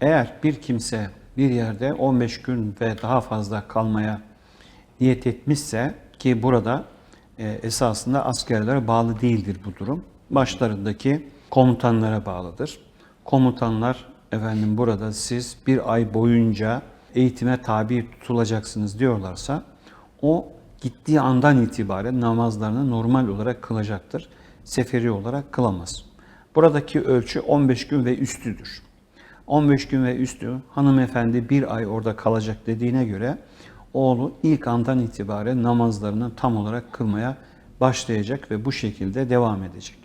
Eğer bir kimse bir yerde 15 gün ve daha fazla kalmaya niyet etmişse ki burada e, esasında askerlere bağlı değildir bu durum. Başlarındaki komutanlara bağlıdır. Komutanlar efendim burada siz bir ay boyunca eğitime tabi tutulacaksınız diyorlarsa o gittiği andan itibaren namazlarını normal olarak kılacaktır. Seferi olarak kılamaz. Buradaki ölçü 15 gün ve üstüdür. 15 gün ve üstü hanımefendi bir ay orada kalacak dediğine göre oğlu ilk andan itibaren namazlarını tam olarak kılmaya başlayacak ve bu şekilde devam edecek.